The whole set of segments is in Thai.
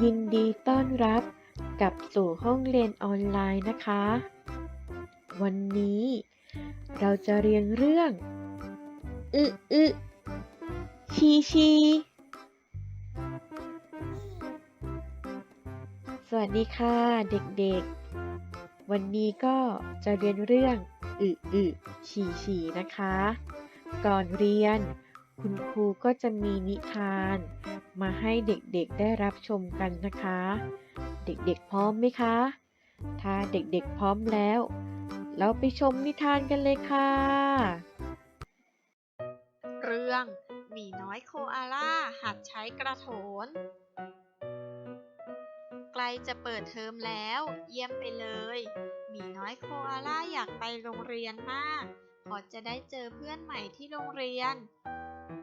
ยินดีต้อนรับกลับสู่ห้องเรียนออนไลน์นะคะ วันนี้ เราจะเรียนเรื่อง อึอึชีชีสวัสดีค่ะเด็กๆ วันนี้ก็จะเรียนเรื่องอึอึชีชีนะคะ ก่อนเรียน คุณครูก็จะมีนิทาน มาให้เด็กๆได้รับชมกันนะคะ เด็กๆพร้อมไหมคะ ถ้าเด็กๆพร้อมแล้ว เราไปชมนิทานกันเลยค่ะ เรื่องหมีน้อยโคอาล่าหัดใช้กระโถน ใกล้จะเปิดเทอมแล้ว เยี่ยมไปเลยหมีน้อยโคอาล่าอยากไปโรงเรียนมากพราะจะได้เจอเพื่อนใหม่ที่โรงเรียน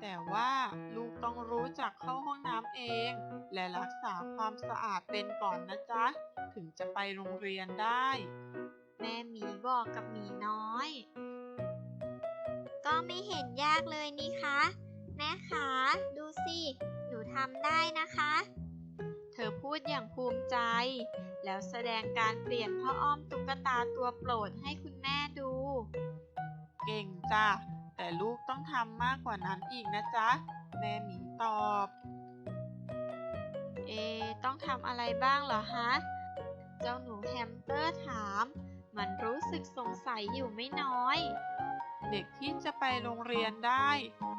แต่ว่าลูกต้องรู้จักเข้าห้องน้ำเอง และรักษาความสะอาดเป็นก่อนนะจ๊ะ ถึงจะไปโรงเรียนได้ แม่หมีบอกกับหมีน้อย ก็ไม่เห็นยากเลยนี่คะ แม่คะ ดูสิ หนูทำได้นะคะ เธอพูดอย่างภูมิใจ แล้วแสดงการเปลี่ยนผ้าอ้อมตุ๊กตาตัวโปรดให้คุณแม่ดู เก่งจ้ะ แต่ลูกต้องทำมากกว่านั้นอีกนะจ๊ะ แม่หมีตอบ เอะต้องทำอะไรบ้างเหรอฮะ เจ้าหนูแฮมสเตอร์ถาม มันรู้สึกสงสัยอยู่ไม่น้อย เด็กที่จะไปโรงเรียนได้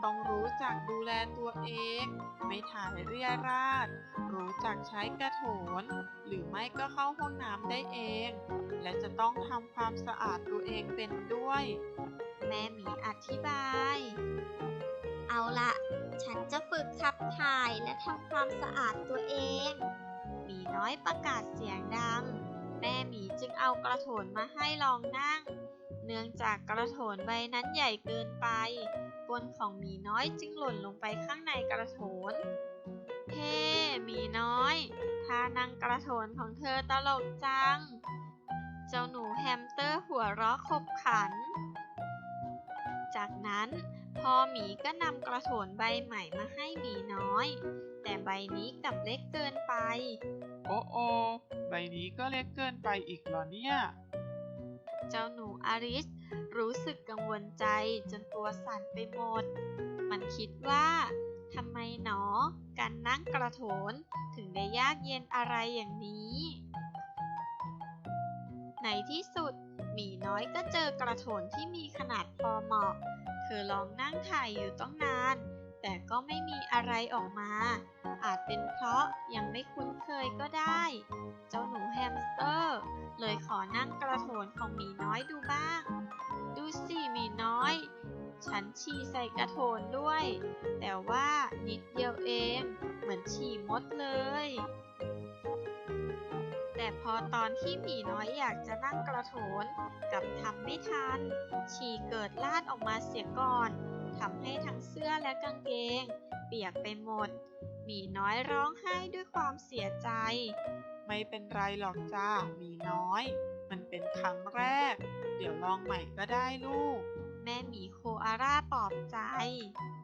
ต้องรู้จักดูแลตัวเอง ไม่ถ่ายเรียราด รู้จักใช้กระโถน หรือไม่ก็เข้าห้องน้ำได้เอง และจะต้องทำความสะอาดตัวเองเป็นด้วย แม่หมีอธิบาย เอาละฉันจะฝึกขับถ่ายและทำความสะอาดตัวเอง หมีน้อยประกาศเสียงดัง แม่หมีจึงเอากระโถนมาให้ลองนั่ง เนื่องจากกระโถนใบนั้นใหญ่เกินไปก้นของหมีน้อยจึงหล่นลงไปข้างในกระโถน เฮ้หมีน้อยท่านั่งกระโถนของเธอตลกจัง เจ้าหนูแฮมสเตอร์หัวเราะขบขัน จากนั้นพ่อหมีก็นำกระโถนใบใหม่มาให้หมีน้อย แต่ใบนี้กลับเล็กเกินไป โอ้โอใบนี้ก็เล็กเกินไปอีกเหรอเนี่ย เจ้าหนูอาริสรู้สึกกังวลใจจนตัวสั่นไปหมด มันคิดว่าทำไมหนอ การนั่งกระโถนถึงได้ยากเย็นอะไรอย่างนี้ ในที่สุด หมีน้อยก็เจอกระโถนที่มีขนาดพอเหมาะ เธอลองนั่งถ่ายอยู่ต้องนาน แต่ก็ไม่มีอะไรออกมา อาจเป็นเพราะยังไม่คุ้นเคยก็ได้ เจ้าหนูแฮมสเตอร์ เลยขอนั่งกระโถนของหมีน้อยดูบ้าง ดูสิหมีน้อย ฉันฉี่ใส่กระโถนด้วย แต่ว่านิดเดียวเอง เหมือนฉี่มดเลย พอตอนที่หมีน้อยอยากจะนั่งกระโถนกลับทำไม่ทัน ฉี่เกิดลาดออกมาเสียก่อนทำให้ทั้งเสื้อและกางเกง เปียกไปหมด หมีน้อยร้องไห้ด้วยความเสียใจ ไม่เป็นไรหรอกจ้าหมีน้อย มันเป็นครั้งแรก เดี๋ยวลองใหม่ก็ได้ลูก แม่หมีโคอาร่าปลอบใจเ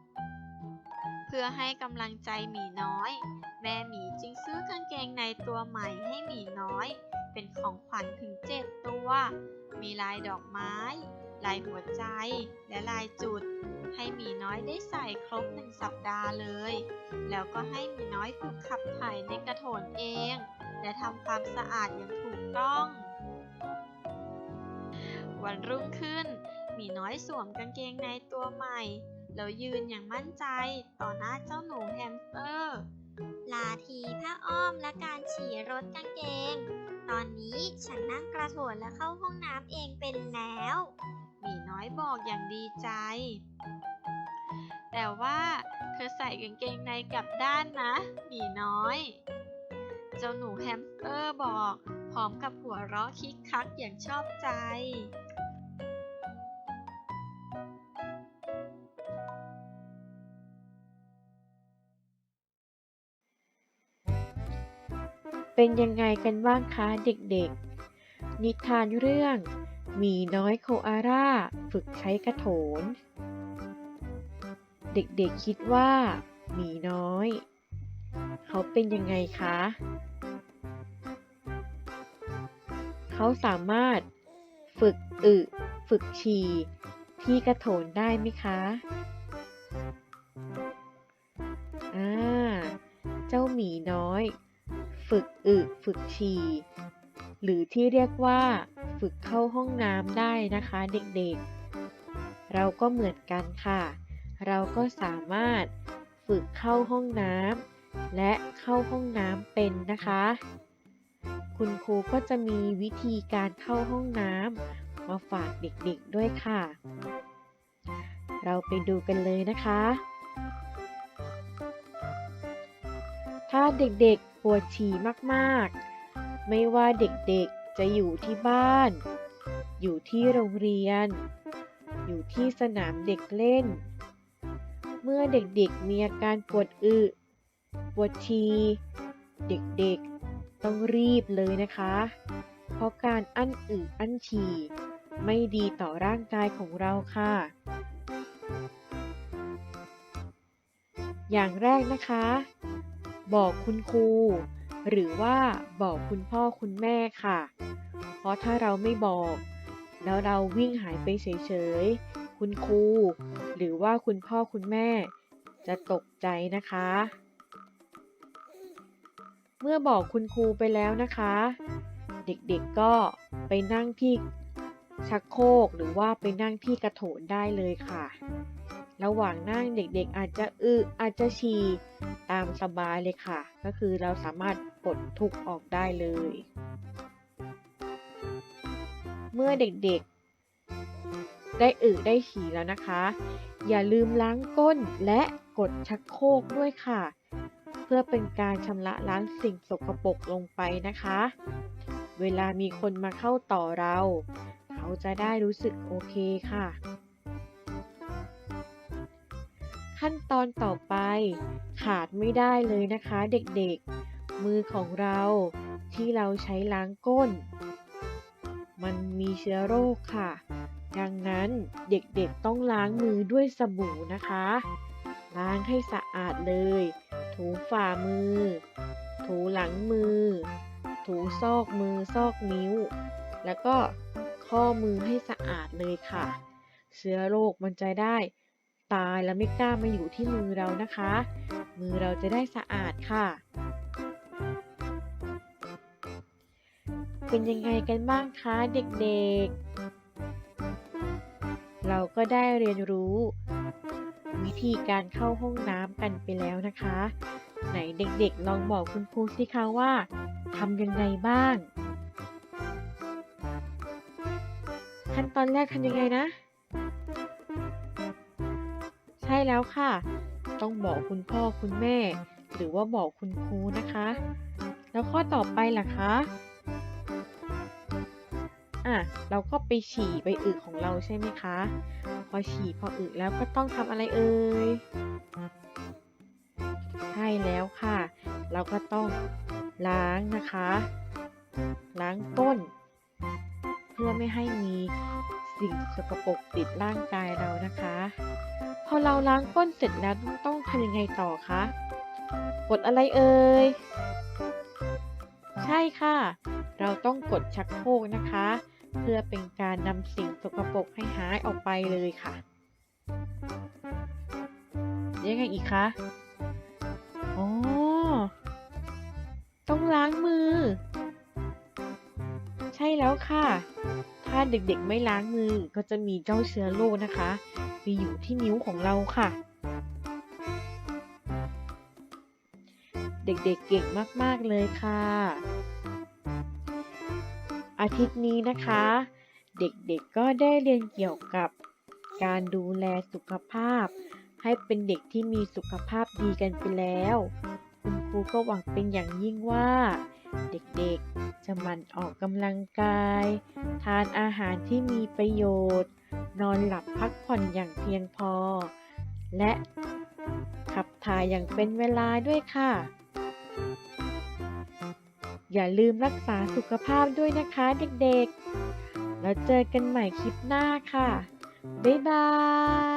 พื่อให้กำลังใจหมีน้อย แม่หมีจึงซื้อกางเกงในตัวใหม่ให้หมีน้อย เป็นของขวัญถึงเจ็ดตัว มีลายดอกไม้ ลายหัวใจ และลายจุด ให้หมีน้อยได้ใส่ครบหนึ่งสัปดาห์เลย แล้วก็ให้หมีน้อยฝึกขับถ่ายในกระโถนเอง และทำความสะอาดอย่างถูกต้อง วันรุ่งขึ้นหมีน้อยสวมกางเกงในตัวใหม่ แล้วยืนอย่างมั่นใจต่อหน้าเจ้าหนูแฮมสเตอร์ ลาทีผ้าอ้อมและการฉี่รถกางเกง ตอนนี้ฉันนั่งกระโถนและเข้าห้องน้ำเองเป็นแล้วหมีน้อยบอกอย่างดีใจ แต่ว่าเธอใส่กางเกงในกลับด้านนะหมีน้อย เจ้าหนูแฮมสเตอร์บอก พร้อมกับหัวเราะคิกคักอย่างชอบใจ เป็นยังไงกันบ้างคะเด็กๆ นิทานเรื่องหมีน้อยโคอาร่าฝึกใช้กระโถน เด็กๆคิดว่าหมีน้อย เขาเป็นยังไงคะ เขาสามารถฝึกอึฝึกฉี่ที่กระโถนได้ไหมคะอ่าเจ้าหมีน้อย ฝึกอึ ฝึกฉี่ หรือที่เรียกว่า ฝึกเข้าห้องน้ำได้นะคะเด็กๆ เราก็เหมือนกันค่ะ เราก็สามารถฝึกเข้าห้องน้ำและเข้าห้องน้ำเป็นนะคะ คุณครูก็จะมีวิธีการเข้าห้องน้ำมาฝากเด็กๆด้วยค่ะ เราไปดูกันเลยนะคะ ถ้าเด็กๆ ปวดฉี่มากๆ ไม่ว่าเด็กๆจะอยู่ที่บ้าน อยู่ที่โรงเรียน อยู่ที่สนามเด็กเล่น เมื่อเด็กๆมีอาการปวดอึ ปวดฉี่ เด็กๆต้องรีบเลยนะคะ เพราะการอั้นอึอั้นฉี่ไม่ดีต่อร่างกายของเราค่ะ อย่างแรกนะคะ บอกคุณครู หรือว่าบอกคุณพ่อคุณแม่ค่ะ เพราะถ้าเราไม่บอก แล้วเราวิ่งหายไปเฉยๆ คุณครู หรือว่าคุณพ่อคุณแม่ จะตกใจนะคะ เมื่อบอกคุณครูไปแล้วนะคะ เด็กๆก็ไปนั่งที่ชักโครกหรือว่าไปนั่งที่กระโถนได้เลยค่ะ ระหว่างนั่งเด็กๆ อาจจะอึอาจจะฉี่ตามสบายเลยค่ะ ก็คือเราสามารถปลดทุกข์ออกได้เลย เมื่อเด็กๆ ได้อึได้ฉี่แล้วนะคะ อย่าลืมล้างก้นและกดชักโครกด้วยค่ะ เพื่อเป็นการชำระล้างสิ่งสกปรกลงไปนะคะ เวลามีคนมาเข้าต่อเรา เขาจะได้รู้สึกโอเคค่ะ ขั้นตอนต่อไป ขาดไม่ได้เลยนะคะเด็กๆ มือของเราที่เราใช้ล้างก้น มันมีเชื้อโรคค่ะ ดังนั้นเด็กๆต้องล้างมือด้วยสบู่นะคะ ล้างให้สะอาดเลย ถูฝ่ามือ ถูหลังมือ ถูซอกมือซอกนิ้ว แล้วก็ข้อมือให้สะอาดเลยค่ะ เชื้อโรคมันจะได้ ตายแล้วไม่กล้ามาอยู่ที่มือเรานะคะ มือเราจะได้สะอาดค่ะ เป็นยังไงกันบ้างคะเด็กๆ เราก็ได้เรียนรู้ วิธีการเข้าห้องน้ำกันไปแล้วนะคะ ไหนเด็กๆ ลองบอกคุณครูสิคะว่าทำยังไงบ้าง ขั้นตอนแรกทำยังไงนะ ใช่แล้วค่ะ ต้องบอกคุณพ่อคุณแม่ หรือว่าบอกคุณครูนะคะ แล้วข้อต่อไปล่ะคะอะเราก็ไปฉี่ไปอึของเราใช่ไหมคะ พอฉี่พออึแล้วก็ต้องทำอะไรเอ่ยใช่แล้วค่ะ เราก็ต้องล้างนะคะ ล้างก้น เพื่อไม่ให้มีสิ่งสกปรกติดร่างกายเรานะคะ พอเราล้างก้นเสร็จแล้วต้องทำยังไงต่อคะ กดอะไรเอ่ย ใช่ค่ะ เราต้องกดชักโครกนะคะ เพื่อเป็นการนำสิ่งสกปรกให้หายออกไปเลยค่ะ ยังไงอีกคะ อ๋อ ต้องล้างมือ ใช่แล้วค่ะ ถ้าเด็กๆไม่ล้างมือก็จะมีเจ้าเชื้อโรคนะคะ ไปอยู่ที่นิ้วของเราค่ะ เด็กๆเก่งมากๆเลยค่ะ อาทิตย์นี้นะคะ เด็กๆก็ได้เรียนเกี่ยวกับการดูแลสุขภาพ ให้เป็นเด็กที่มีสุขภาพดีกันไปแล้ว คุณครูก็หวังเป็นอย่างยิ่งว่า เด็กๆจะมันออกกำลังกาย ทานอาหารที่มีประโยชน์ นอนหลับพักผ่อนอย่างเพียงพอ และขับถ่ายอย่างเป็นเวลาด้วยค่ะ อย่าลืมรักษาสุขภาพด้วยนะคะเด็กๆ แล้วเจอกันใหม่คลิปหน้าค่ะ บ๊ายบาย